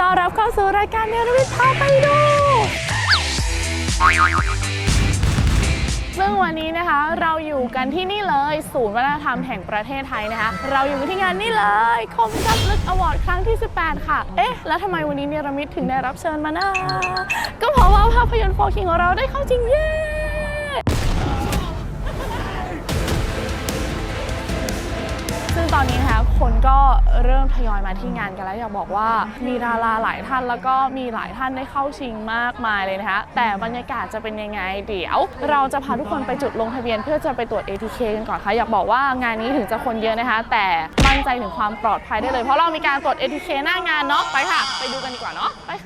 ต้อนรับเข้าสู่รายการเนรมิตพาไปดู ซึ่งวันนี้นะคะเราอยู่กันที่นี่เลย ศูนย์วัฒนธรรมแห่งประเทศไทยนะคะ เราอยู่ที่งานนี่เลยคมชัดลึกอวอร์ดครั้งที่ 18 ค่ะ เอ๊ะ แล้วทำไมวันนี้เนรมิตถึงได้รับเชิญมานะก็เพราะว่าภาพยนตร์โฟคิงของเราได้เข้าจริงเย้ คนก็เริ่มทยอยมาที่งานกันแล้วอยากบอกว่ามีดาราหลายท่านแล้วก็มีหลายท่านได้เข้าชิงมากมายเลยนะคะ แต่บรรยากาศจะเป็นยังไงเดี๋ยว เราจะพาทุกคนไปจุดลงทะเบียนเพื่อจะไปตรวจ ATK กันก่อนค่ะอยากบอกว่างานนี้ถึงจะคนเยอะนะคะ แต่มั่นใจถึงความปลอดภัยได้เลย เพราะเรามีการตรวจ ATK หน้างานเนาะไปค่ะ ไปดูกันดีกว่าเนาะไปค่ะ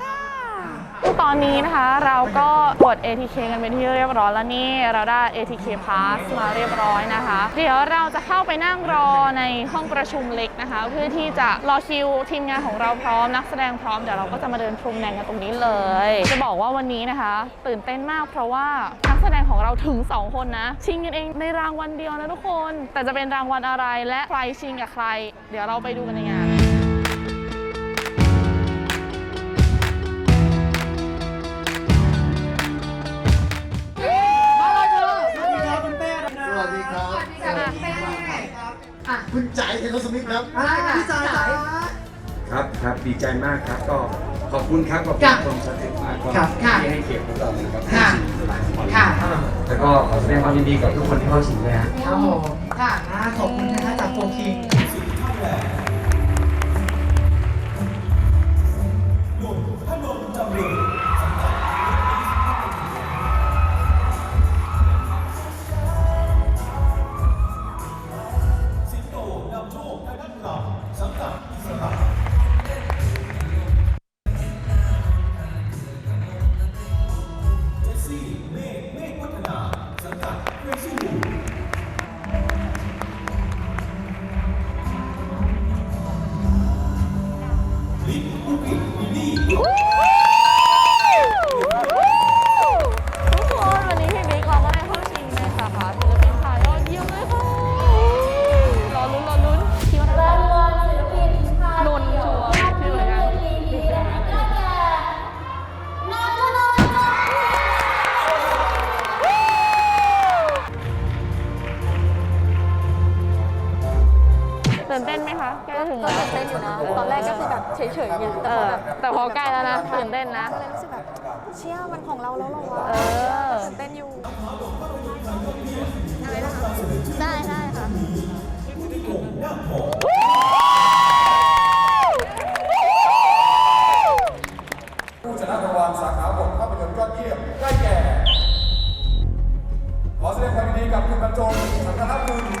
ตอนนี้นะคะเราก็ตรวจ ATK กันเป็นที่เรียบร้อยแล้วนี่เราได้ ATK Pass มาเรียบร้อยนะคะ เดี๋ยวเราจะเข้าไปนั่งรอในห้องประชุมเล็กนะคะ เพื่อที่จะรอคิวทีมงานของเราพร้อมนักแสดงพร้อมเดี๋ยวเราก็จะมาเดินพรมแดงกันตรงนี้เลย จะบอกว่าวันนี้นะคะ ตื่นเต้นมากเพราะว่านักแสดงของเราถึง 2 คนนะ ชิงกันเองในรางวัลเดียวนะทุกคน แต่จะเป็นรางวัลอะไรและใครชิงกับใคร เดี๋ยวเราไปดูกันในงาน มากครับ ก็ขอบคุณครับขอบคุครัณบคนสถิตมากก็ครับค่ะที่ให้เกียรติพวกเรานะครับค่ะหลายคนค่ะแล้วก็ขอแสดงความยินดีกับทุกคนที่เข้าชิงด้วยฮะ ครับผมค่ะอ่าขอบคุณนะคะจากโฟคิงทุ ถึงแล้วตื่นเต้นอยู่นะ ตอนแรกก็คือแบบเฉยๆไงเอแต่พออแบบแต่พอใกล้แล้วนะตื่นเต้นนะ ก็เลยรู้สึกแบบเชี่ยมันของเราแล้วเหรอวะเออ ตื่นเต้นอยู่ได้ได้ค่ะ ผู้ชนะรางวัลสาขาบทภาพยนตร์ยอดเยี่ยมได้แก่ ขอแสดงความยินดีกับคุณบรรจงสังฆทัพคุณผู้จัดการนะครั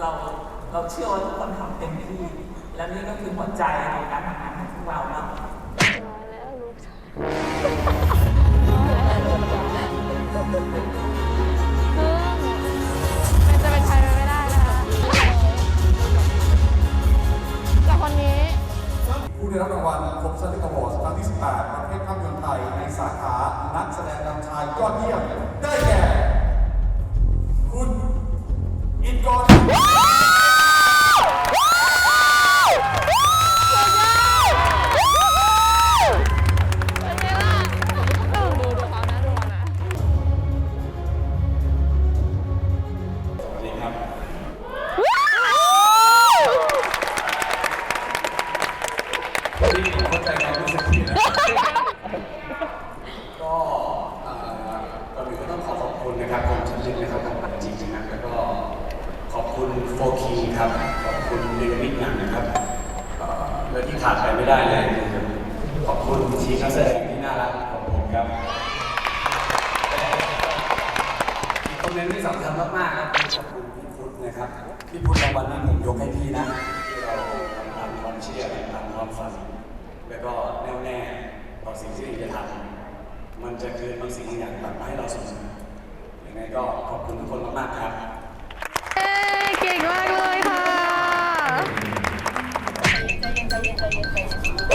เราเราเชื่อว่าทุกคนทำเต็มที่ และนี่ก็คือหัวใจในการทำงานของพวกเราเนาะมัน ที่เข้าใจความรู้สึกที่นะก็เอ่อก่อนอื่นก็ต้องขอขอบคุณนะครับผมชันลึกนะครับผมจริงนะแล้วก็ขอบคุณโฟคีครับ ขอบคุณเดวิดหนังนะครับเอ่อและที่ขาดไปไม่ได้เลยคือขอบคุณทีมนักแสดงที่น่ารักของผมครับอีกคนหนึงที่สำคัญมากๆครับขอบคุณพี่พุทธนะครับพี่พุทธรางวัลนี้ผมยกให้พี่นะที่เราทำงานวันความเชื่อตามความฝัน แล้วก็แน่วแน่ต่อสิ่งที่จะทำมันจะเกิดบางสิ่งบางอย่างกลับมาให้เราเสมอยังไงก็ขอบคุณทุกคนมากๆครับ เย้เก่งมากเลยค่ะ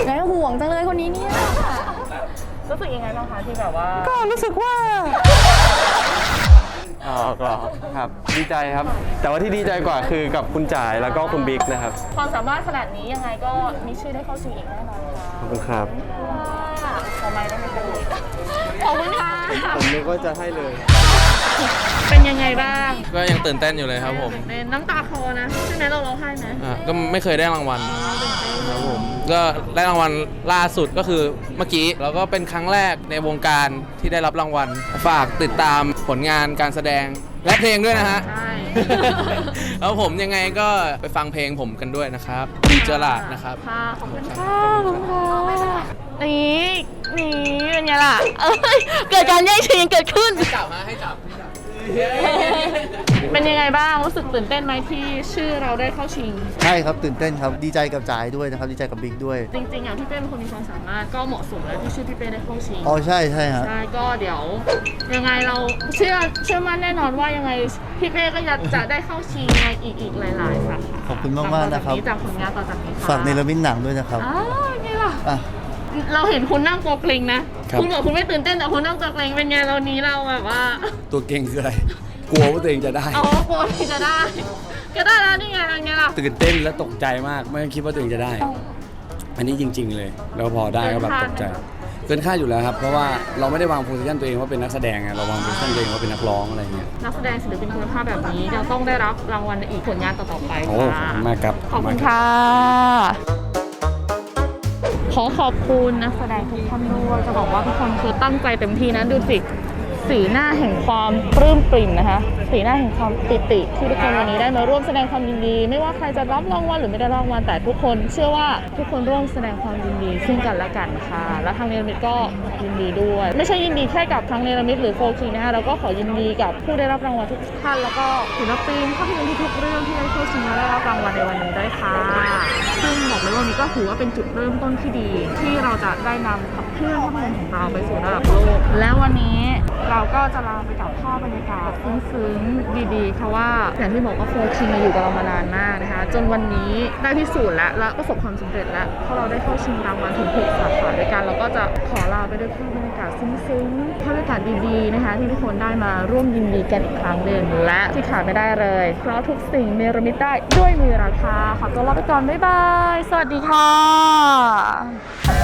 แม่ห่วงจังเลยคนนี้เนี่ย รู้สึกยังไงบ้างคะที่แบบว่า ก็รู้สึกว่า อ๋อก็ครับ ดีใจครับ แต่ว่าที่ดีใจกว่าคือกับคุณจ่ายแล้วก็คุณบิ๊กนะครับ ความสามารถขนาดนี้ยังไงก็มีชื่อได้เข้าชิงอีกแน่นอนค่ะ ขอบคุณครับขอไม้ได้ไหมคะขอบคุณค่ะ ผมนึกว่าจะให้เลย เป็นยังไงบ้างก็ยังตื่นเต้นอยู่เลยครับผมตื่นเต้นน้ำตาคลอนะ ใช่ไหมเราร้องไห้ไหมอะก็ไม่เคยได้รางวัลครับผมก็ได้รางวัลล่าสุดก็คือเมื่อกี้แล้วก็เป็นครั้งแรกในวงการที่ได้รับรางวัล ฝากติดตามผลงานการแสดงและเพลงด้วยนะฮะ ใช่ แล้วผมยังไงก็ไปฟังเพลงผมกันด้วยนะครับดีเจอราดนะครับ ค่ะขอบคุณค่ะขอบคุณค่ะนี่นี่เป็นไงล่ะเอ้ยเกิดการแย่งชิงเกิดขึ้น ให้จับมาให้จับ เป็นยังไงบ้างรู้สึกตื่นเต้นไหมที่ชื่อเราได้เข้าชิง ใช่ครับตื่นเต้นครับดีใจกับจ่ายด้วยนะครับดีใจกับบิ๊กด้วย จริงๆอะพี่เป้เป็นคนมีความสามารถก็เหมาะสมแล้วที่ชื่อพี่เป้ได้เข้าชิง อ๋อใช่ใช่ฮะ ใช่ก็เดี๋ยว ยังไงเราเชื่อเชื่อมั่นแน่นอนว่ายังไงพี่เป้ก็จะจะได้เข้าชิงในอีกอีกหลายๆสาขาขอบคุณมากๆนะครับ จากผลงานต่อจากนี้ค่ะฝากเนรมิตหนังด้วยนะครับอ้าวไงล่ะ อะ เราเห็นคุณนั่งตัวเกรงนะ ครับ คุณบอกคุณไม่ตื่นเต้นแต่คุณนั่งตัวเกรงเป็นไงเรานี้เราแบบว่า ตัวเก่งคืออะไร กลัวว่าตัวเองจะได้ เอาโปรที่จะได้ ก็ได้แล้วนี่ไงเป็นไงล่ะตื่นเต้นและตกใจมาก ไม่คิดว่าตัวเองจะได้ อันนี้จริง ๆ เลย แล้วพอได้ก็แบบตกใจ เกินคาดอยู่แล้วครับ เพราะว่าเราไม่ได้วางโพสิชันตัวเองว่าเป็นนักแสดงไงเราวางโพสิชันตัวเองว่าเป็นนักร้องอะไรอย่างเงี้ย นักแสดงศิลปินคุณภาพแบบนี้จะต้องได้รับรางวัลในอีกผลงานต่อๆไปโอ้ขอบค่ะคุณมากครับ ขอบคุณค่ะ ขอขอบคุณนักแสดงทุกท่านด้วยจะบอกว่าทุกคนคือตั้งใจเต็มที่นะดูสิ สีหน้าแห่งความปลื้มปริ่มนะคะ สีหน้าแห่งความปิติที่ทุกคนวันนี้ได้มาร่วมแสดงความยินดี ไม่ว่าใครจะรับรางวัลหรือไม่ได้รางวัลแต่ทุกคนเชื่อว่าทุกคนร่วมแสดงความยินดีซึ่งกันและกันค่ะและทางเนรมิตก็ยินดีด้วย ไม่ใช่ยินดีแค่กับทางเนรมิตหรือโฟคีนะคะเราก็ขอยินดีกับผู้ได้รับรางวัลทุกท่านแล้วก็ศิลปินภาพยนตร์ทุกเรื่องที่ได้เข้าชิงและได้รับรางวัลในวันนี้ด้วยค่ะซึ่งบอกเลยว่าวันนี้ก็ถือว่าเป็นจุดเริ่มต้นที่ดี ที่เราจะได้นำขับเคลื่อนภาพยนตร์ของเราไปสู่ระดับโลก แล้ววันนี้เราก็จะลาไปกับภาพบรรยากาศซึ้งดีๆเพราะว่าอย่างที่บอกว่าโฟร์คิงอยู่กับเรามานานมากนะคะ จนวันนี้ได้พิสูจน์แล้วและประสบความสำเร็จแล้วเพราะเราได้เข้าชิงรางวัลถึงหกสาขาด้วยกันเราก็จะขอลาไปด้วยภาพบรรยากาศซึ้งๆภาพบรรยากาศดีๆนะคะ ที่ทุกคนได้มาร่วมยินดีกันอีกครั้งหนึ่งและที่ขาดไม่ได้เลย เพราะทุกสิ่งเนรมิตได้ด้วยมือราคาขอตัวลาไปก่อนบ๊ายบายสวัสดีค่ะ